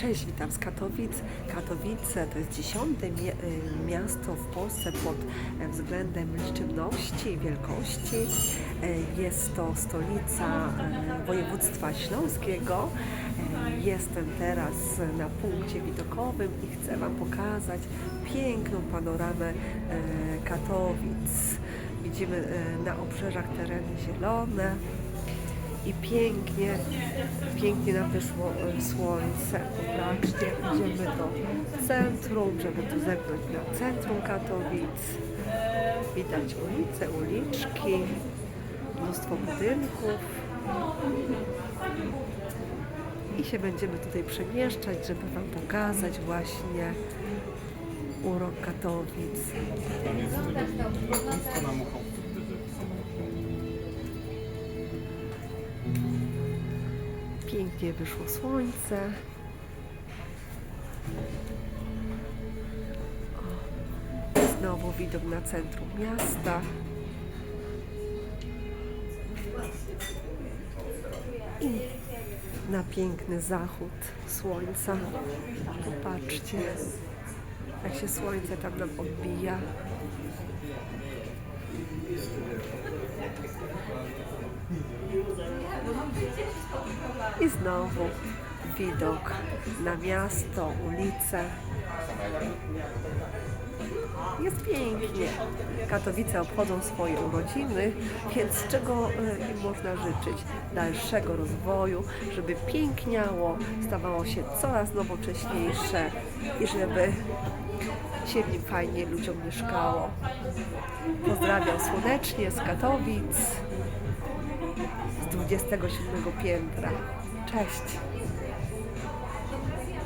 Cześć, witam z Katowic. Katowice to jest dziesiąte y, miasto w Polsce pod e, względem liczebności i wielkości. E, Jest to stolica e, województwa śląskiego. Jestem teraz na punkcie widokowym i chcę Wam pokazać piękną panoramę Katowic. Widzimy na obrzeżach tereny zielone i pięknie, pięknie nam wyszło e, słońce. Zobaczcie, idziemy do centrum, żeby tu zerknąć na centrum Katowic. Widać ulice, uliczki, mnóstwo budynków. I się będziemy tutaj przemieszczać, żeby Wam pokazać właśnie urok Katowic. Nisko nam uchał Pięknie wyszło słońce. O, Znowu widok na centrum miasta. I na piękny zachód słońca. Popatrzcie, jak się słońce tam nam odbija. I znowu widok na miasto, ulice. Jest pięknie. Katowice obchodzą swoje urodziny, więc czego e, im można życzyć? Dalszego rozwoju, żeby piękniało, stawało się coraz nowocześniejsze i żeby się w nim fajnie ludziom mieszkało. Pozdrawiam słonecznie z Katowic 27 piętra. Cześć!